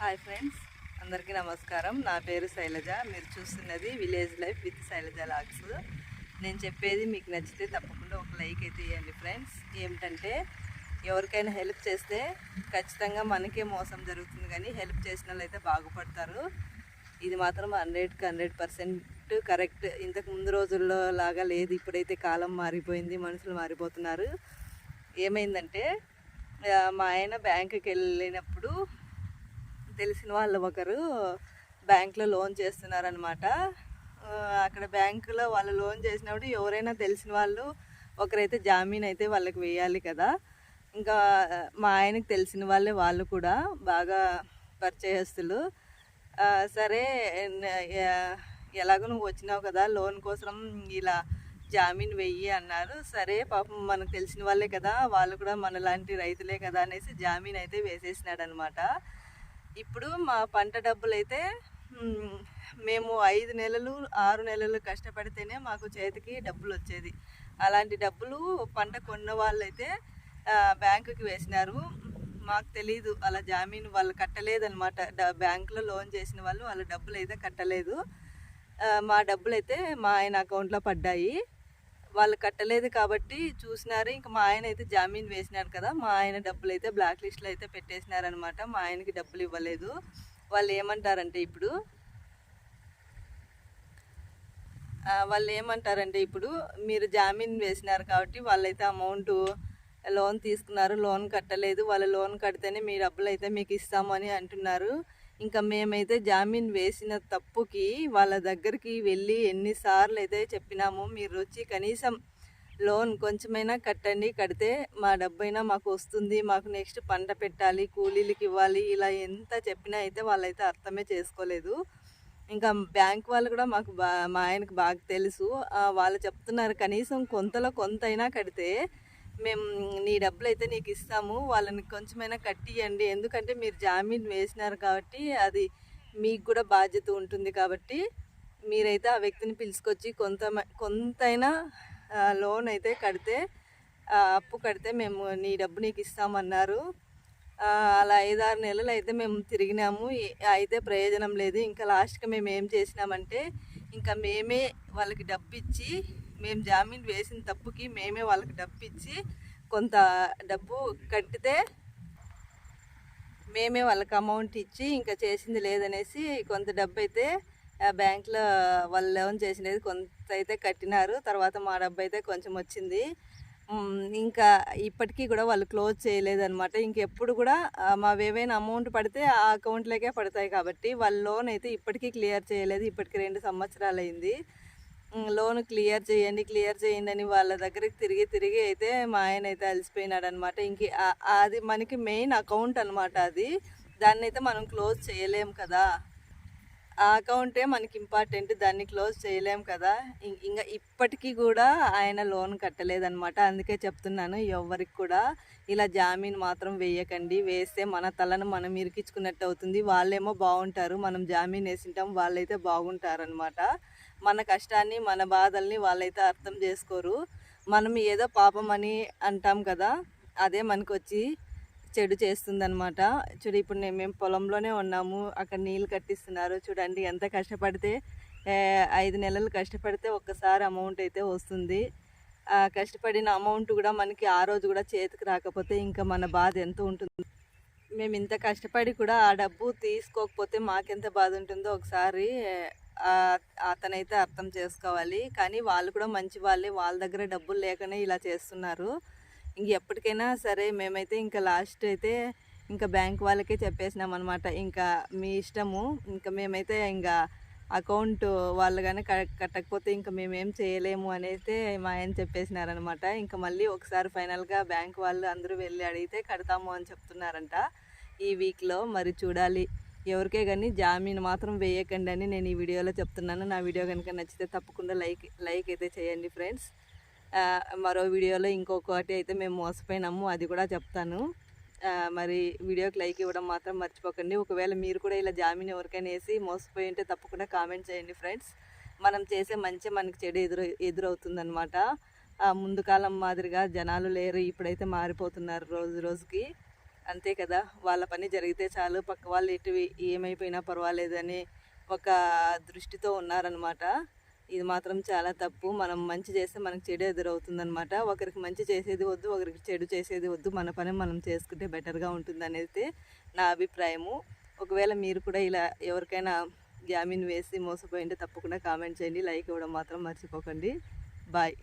Hi friends అందరికీ నమస్కారం. నా పేరు శైలజ. మీరు చూస్తున్నది village life with Shailaja vlogs. నేను చెప్పేది మీకు నచ్చితే తప్పకుండా ఒక లైక్ అయితే ఇవ్వండి ఫ్రెండ్స్. ఏమిటంటే ఎవరికైనా హెల్ప్ చేస్తే ఖచ్చితంగా మనకే మోసం జరుగుతుంది కానీ హెల్ప్ చేసిన వాళ్ళు అయితే బాగుపడతారు. ఇది మాత్రం హండ్రెడ్కి హండ్రెడ్ పర్సెంట్ కరెక్ట్. ఇంతకు ముందు రోజుల్లో లాగా లేదు. ఇప్పుడైతే కాలం మారిపోయింది. మనుషులు మారిపోతున్నారు. ఏమైందంటే మా ఆయన బ్యాంకుకి వెళ్ళినప్పుడు తెలిసిన వాళ్ళు ఒకరు బ్యాంక్లో లోన్ చేస్తున్నారనమాట అక్కడ బ్యాంకులో వాళ్ళు లోన్ చేసినప్పుడు ఎవరైనా తెలిసిన వాళ్ళు ఒకరైతే జామీన్ అయితే వాళ్ళకి వేయాలి కదా. ఇంకా మా ఆయనకి తెలిసిన వాళ్ళే వాళ్ళు కూడా బాగా పరిచయస్తులు. సరే ఎలాగో నువ్వు వచ్చినావు కదా లోన్ కోసం ఇలా జామీన్ వెయ్యి అన్నారు. సరే పాపం మనకు తెలిసిన వాళ్ళే కదా వాళ్ళు కూడా మనలాంటి రైతులే కదా అనేసి జామీన్ అయితే వేసేసినాడనమాట ఇప్పుడు మా పంట డబ్బులైతే మేము ఐదు నెలలు ఆరు నెలలు కష్టపడితేనే మాకు చేతికి డబ్బులు వచ్చేది అలాంటి డబ్బులు పంట కొన్న వాళ్ళైతే బ్యాంకుకి వేసినారు. మాకు తెలీదు అలా జామీన్ వాళ్ళు కట్టలేదన్నమాట. డ- బ్యాంకులో లోన్ చేసిన వాళ్ళు వాళ్ళ డబ్బులు అయితే కట్టలేదు మా డబ్బులు అయితే మా ఆయన అకౌంట్లో పడ్డాయి. వాళ్ళు కట్టలేదు కాబట్టి చూసినారు. ఇంకా మా ఆయన అయితే జామీన్ వేసినారు కదా మా ఆయన డబ్బులు అయితే బ్లాక్ లిస్ట్లో అయితే పెట్టేసినారనమాట మా ఆయనకి డబ్బులు ఇవ్వలేదు. వాళ్ళు ఏమంటారంటే ఇప్పుడు వాళ్ళు ఏమంటారంటే ఇప్పుడు మీరు జామీన్ వేసినారు కాబట్టి వాళ్ళైతే అమౌంట్ లోన్ తీసుకున్నారు లోన్ కట్టలేదు. వాళ్ళు లోన్ కడితేనే మీ డబ్బులు అయితే మీకు ఇస్తామని అంటున్నారు. ఇంకా మేమైతే జామీన్ వేసిన తప్పుకి వాళ్ళ దగ్గరికి వెళ్ళి ఎన్నిసార్లు అయితే చెప్పినాము మీరు వచ్చి కనీసం లోన్ కొంచెమైనా కట్టండి కడితే మా డబ్బైనా మాకు వస్తుంది మాకు నెక్స్ట్ పంట పెట్టాలి కూలీలకి ఇవ్వాలి ఇలా ఎంత చెప్పినా అయితే వాళ్ళైతే అర్థమే చేసుకోలేదు. ఇంకా బ్యాంక్ వాళ్ళు కూడా మాకు బా మా ఆయనకు బాగా తెలుసు. వాళ్ళు చెప్తున్నారు కనీసం కొంతలో కొంతైనా కడితే మేము నీ డబ్బులు అయితే నీకు ఇస్తాము వాళ్ళని కొంచెమైనా కట్టియండి ఎందుకంటే మీరు జామీన్ వేసినారు కాబట్టి అది మీకు కూడా బాధ్యత ఉంటుంది కాబట్టి మీరైతే ఆ వ్యక్తిని పిలుచుకొచ్చి కొంత కొంతైనా లోన్ అయితే కడితే అప్పు కడితే మేము నీ డబ్బు నీకు ఇస్తామన్నారు అలా ఐదారు నెలలు అయితే మేము తిరిగినాము. అయితే ప్రయోజనం లేదు. ఇంకా లాస్ట్కి మేము ఏం చేసినామంటే ఇంకా మేమే వాళ్ళకి డబ్బు ఇచ్చి మేము జామీన్ వేసిన తప్పుకి మేమే వాళ్ళకి డబ్బు ఇచ్చి కొంత డబ్బు కట్టితే మేమే వాళ్ళకి అమౌంట్ ఇచ్చి ఇంకా చేసింది లేదనేసి కొంత డబ్బు అయితే బ్యాంక్లో వాళ్ళు లోన్ చేసినది కొంత అయితే కట్టినారు. తర్వాత మా డబ్బు అయితే కొంచెం వచ్చింది. ఇంకా ఇప్పటికీ కూడా వాళ్ళు క్లోజ్ చేయలేదన్నమాట. ఇంకెప్పుడు కూడా మావేవైనా అమౌంట్ పడితే ఆ అకౌంట్లోకే పడతాయి కాబట్టి వాళ్ళ లోన్ అయితే ఇప్పటికీ క్లియర్ చేయలేదు. ఇప్పటికి రెండు సంవత్సరాలు అయింది లోన్ క్లియర్ చేయండి క్లియర్ చేయండి అని వాళ్ళ దగ్గరికి తిరిగి తిరిగి అయితే మా ఆయన అయితే అలసిపోయినాడు అనమాట ఇంక అది మనకి మెయిన్ అకౌంట్ అనమాట అది. దాన్ని అయితే మనం క్లోజ్ చేయలేం కదా. ఆ అకౌంటే మనకి ఇంపార్టెంట్ దాన్ని క్లోజ్ చేయలేం కదా. ఇంకా ఇప్పటికీ కూడా ఆయన లోన్ కట్టలేదనమాట. అందుకే చెప్తున్నాను ఎవరికి కూడా ఇలా జామీన్ మాత్రం వేయకండి. వేస్తే మన తలను మనం ఇరికించుకున్నట్టు అవుతుంది. వాళ్ళేమో బాగుంటారు మనం జామీన్ వేసింటాం వాళ్ళైతే బాగుంటారనమాట. మన కష్టాన్ని మన బాధల్ని వాళ్ళైతే అర్థం చేసుకోరు. మనం ఏదో పాపం అని అంటాం కదా అదే మనకు వచ్చి చెడు చేస్తుందనమాట చూడు ఇప్పుడు నేను మేము పొలంలోనే ఉన్నాము అక్కడ నీళ్ళు కట్టిస్తున్నారు. చూడండి ఎంత కష్టపడితే ఐదు నెలలు కష్టపడితే ఒక్కసారి అమౌంట్ అయితే వస్తుంది. కష్టపడిన అమౌంట్ కూడా మనకి ఆ రోజు కూడా చేతికి రాకపోతే ఇంకా మన బాధ ఎంత ఉంటుంది. మేము ఇంత కష్టపడి కూడా ఆ డబ్బు తీసుకోకపోతే మాకెంత బాధ ఉంటుందో ఒకసారి అతనైతే అర్థం చేసుకోవాలి. కానీ వాళ్ళు కూడా మంచి వాళ్ళే. వాళ్ళ దగ్గర డబ్బులు లేకనే ఇలా చేస్తున్నారు. ఇంక ఎప్పటికైనా సరే మేమైతే ఇంకా లాస్ట్ అయితే ఇంకా బ్యాంక్ వాళ్ళకే చెప్పేసినాం అనమాట ఇంకా మీ ఇష్టము. ఇంకా మేమైతే ఇంకా అకౌంట్ వాళ్ళు కానీ కట్టకపోతే ఇంకా మేమేం చేయలేము అని మా ఆయన చెప్పేసినారనమాట ఇంకా మళ్ళీ ఒకసారి ఫైనల్గా బ్యాంక్ వాళ్ళు అందరూ వెళ్ళి అడిగితే కడతాము అని చెప్తున్నారంట. ఈ వీక్లో మరి చూడాలి. ఎవరికే కానీ జామీన్ మాత్రం వేయకండి అని నేను ఈ వీడియోలో చెప్తున్నాను. నా వీడియో కనుక నచ్చితే తప్పకుండా లైక్ లైక్ అయితే చేయండి ఫ్రెండ్స్. మరో వీడియోలో ఇంకొకటి అయితే మేము మోసపోయినాము అది కూడా చెప్తాను. మరి వీడియోకి లైక్ ఇవ్వడం మాత్రం మర్చిపోకండి. ఒకవేళ మీరు కూడా ఇలా జామీన్ ఎవరికైనా వేసి మోసపోయి ఉంటే తప్పకుండా కామెంట్ చేయండి ఫ్రెండ్స్. మనం చేసే మంచి మనకి చెడు ఎదురు ఎదురవుతుందనమాట ముందు కాలం మాదిరిగా జనాలు లేరు ఇప్పుడైతే మారిపోతున్నారు రోజు రోజుకి. అంతే కదా. వాళ్ళ పని జరిగితే చాలు. పక్క వాళ్ళు ఎటు ఏమైపోయినా పర్వాలేదని ఒక దృష్టితో ఉన్నారనమాట ఇది మాత్రం చాలా తప్పు. మనం మంచి చేస్తే మనకు చెడు ఎదురవుతుందనమాట ఒకరికి మంచి చేసేది వద్దు ఒకరికి చెడు చేసేది వద్దు. మన పని మనం చేసుకుంటే బెటర్గా ఉంటుంది అనేది నా అభిప్రాయము. ఒకవేళ మీరు కూడా ఇలా ఎవరికైనా జామీన్ వేసి మోసపోయింటే తప్పకుండా కామెంట్ చేయండి. లైక్ ఇవ్వడం మాత్రం మర్చిపోకండి. బాయ్.